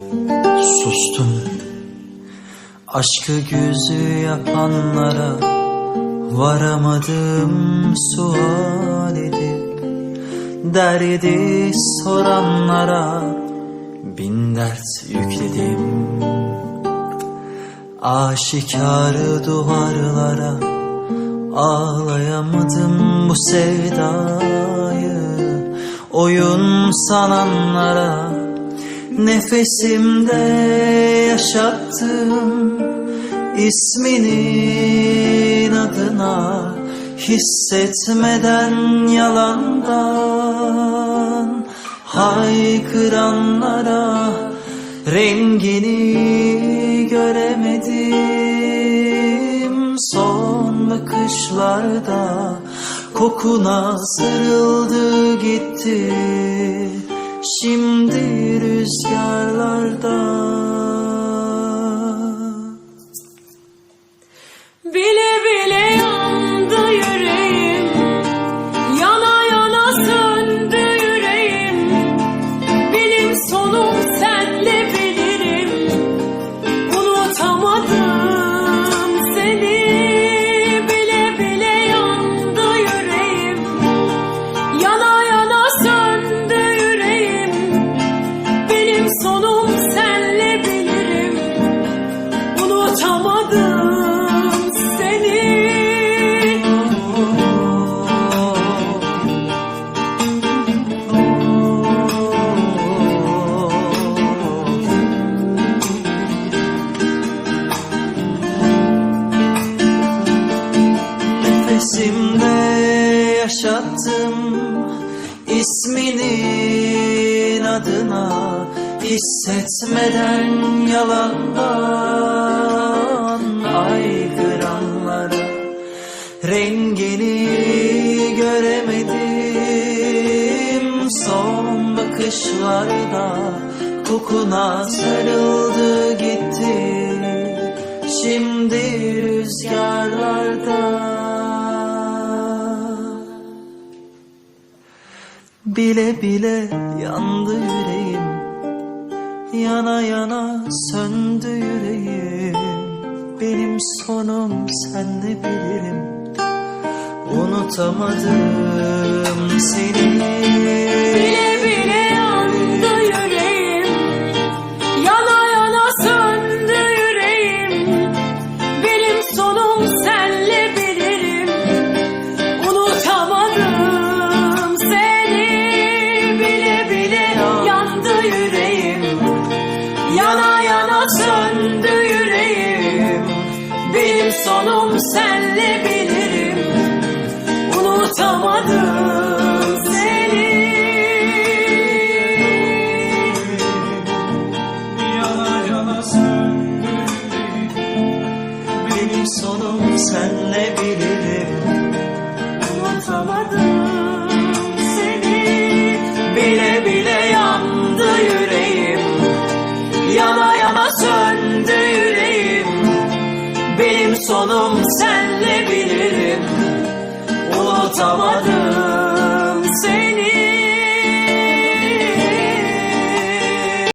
Sustum Aşkı gözü yapanlara Varamadım sual edip Derdi soranlara Bin dert yükledim. Aşikarı duvarlara Ağlayamadım bu sevdayı. Oyun sananlara Nefesimde yaşattım isminin adına Hissetmeden yalandan haykıranlara Rengini göremedim. Son bakışlarda Kokuna sarıldı gitti. Şimdi rüzgarlarda Bile Nefesimde yaşattım isminin adına Hissetmeden yalandan aykıranlara Rengini göremedim. Son bakışlarda Kokuna sarıldı gitti Şimdi rüzgarlarda Bile bile yandı yüreğim. Yana yana söndü yüreğim. Benim sonum sen de bilirim Unutamadım seni senle bilirim. Unutamadım seni. Yana yana söndü Benim sonum senle bilirim. Unutamadım Senle bilirim? Unutamadım